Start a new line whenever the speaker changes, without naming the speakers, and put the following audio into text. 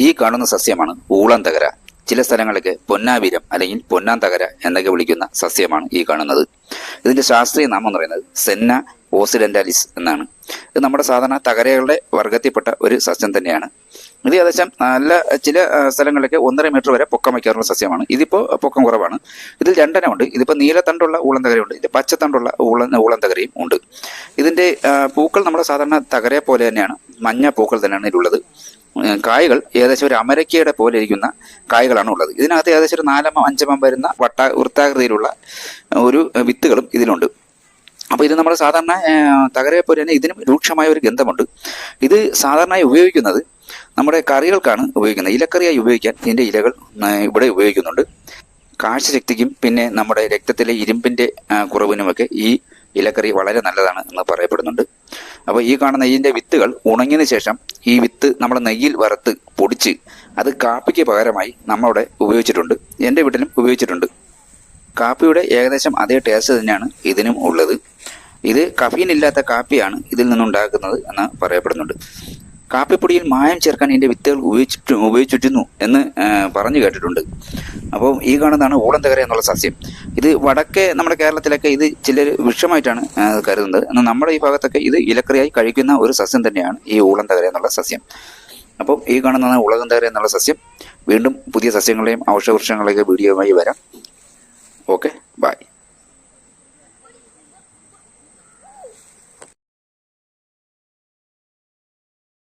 ഈ കാണുന്ന സസ്യമാണ് ഊളം തകര ചില സ്ഥലങ്ങളൊക്കെ പൊന്നാവീരം അല്ലെങ്കിൽ പൊന്നാൻ തകര എന്നൊക്കെ വിളിക്കുന്ന സസ്യമാണ് ഈ കാണുന്നത്. ഇതിന്റെ ശാസ്ത്രീയ നാമം എന്ന് പറയുന്നത് സെന്ന ഓസിഡന്റാലിസ് എന്നാണ്. ഇത് നമ്മുടെ സാധാരണ തകരകളുടെ വർഗത്തിൽപ്പെട്ട ഒരു സസ്യം തന്നെയാണ്. ഇത് ഏകദേശം നല്ല ചില സ്ഥലങ്ങളിലൊക്കെ ഒന്നര മീറ്റർ വരെ പൊക്കം വയ്ക്കാറുള്ള സസ്യമാണ്. ഇതിപ്പോൾ പൊക്കം കുറവാണ്. ഇതിൽ രണ്ടെണ്ണം ഉണ്ട്. ഇതിപ്പോൾ നീലത്തണ്ടുള്ള ഊളം തകരയുണ്ട് ഇതിന്റെ പച്ചത്തണ്ടുള്ള ഊളൻ ഊളം തകരയും ഉണ്ട്. ഇതിന്റെ പൂക്കൾ നമ്മുടെ സാധാരണ തകരയെ പോലെ തന്നെയാണ്. മഞ്ഞ പൂക്കൾ തന്നെയാണ് ഇതിലുള്ളത്. കായകൾ ഏകദേശം ഒരു അമരക്കയുടെ പോലെ ഇരിക്കുന്ന കായകളാണ് ഉള്ളത്. ഇതിനകത്ത് ഏകദേശം ഒരു നാലമ്മ അഞ്ചമ്മ വരുന്ന വട്ട വൃത്താകൃതിയിലുള്ള ഒരു വിത്തുകളും ഇതിലുണ്ട്. അപ്പോൾ ഇത് നമ്മൾ സാധാരണ ആ, തകരയെ പോലെ തന്നെ ഇതിനും രൂക്ഷമായ ഒരു ഗന്ധമുണ്ട്. ഇത് സാധാരണയായി ഉപയോഗിക്കുന്നത് നമ്മുടെ കറികൾക്കാണ് ഉപയോഗിക്കുന്നത്. ഇലക്കറിയായി ഉപയോഗിക്കാൻ ഇതിന്റെ ഇലകൾ ഇവിടെ ഉപയോഗിക്കുന്നുണ്ട്. കാഴ്ചശക്തിക്കും പിന്നെ നമ്മുടെ രക്തത്തിലെ ഇരുമ്പിന്റെ കുറവിനുമൊക്കെ ഈ ഇലക്കറി വളരെ നല്ലതാണ് എന്ന് പറയപ്പെടുന്നുണ്ട്. അപ്പോൾ ഈ കാണുന്ന ഇതിന്റെ വിത്തുകൾ ഉണങ്ങിയതിന് ശേഷം ഈ വിത്ത് നമ്മൾ നെയ്യിൽ വറുത്ത് പൊടിച്ച് അത് കാപ്പിക്ക് പകരമായി നമ്മളവിടെ ഉപയോഗിച്ചിട്ടുണ്ട്. എന്റെ വീട്ടിലും ഉപയോഗിച്ചിട്ടുണ്ട്. കാപ്പിയുടെ ഏകദേശം അതേ ടേസ്റ്റ് തന്നെയാണ് ഇതിനും ഉള്ളത്. ഇത് കഫീൻ ഇല്ലാത്ത കാപ്പിയാണ് ഇതിൽ നിന്നുണ്ടാക്കുന്നത് എന്ന് പറയപ്പെടുന്നുണ്ട്. കാപ്പിപ്പൊടിയിൽ മായം ചേർക്കാൻ ഇതിന്റെ വിത്തുകൾ ഉപയോഗിച്ചിട്ട് ഉപയോഗിച്ചിരുന്നു എന്ന് പറഞ്ഞു കേട്ടിട്ടുണ്ട്. അപ്പോൾ ഈ കാണുന്നതാണ് ഓളന്തകര എന്നുള്ള സസ്യം. ഇത് വടക്കേ നമ്മുടെ കേരളത്തിലൊക്കെ ഇത് ചിലർ വിഷമായിട്ടാണ് കരുതുന്നത്. എന്നാൽ നമ്മുടെ ഈ ഭാഗത്തൊക്കെ ഇത് ഇലക്കറിയായി കഴിക്കുന്ന ഒരു സസ്യം തന്നെയാണ് ഈ ഓളന്തകര എന്നുള്ള സസ്യം. അപ്പോൾ ഈ കാണുന്നതാണ് ഉളകന്തകര എന്നുള്ള സസ്യം. വീണ്ടും പുതിയ സസ്യങ്ങളെയും ഔഷധവൃക്ഷങ്ങളെയൊക്കെ വീഡിയോയുമായി വരാം. ഓക്കെ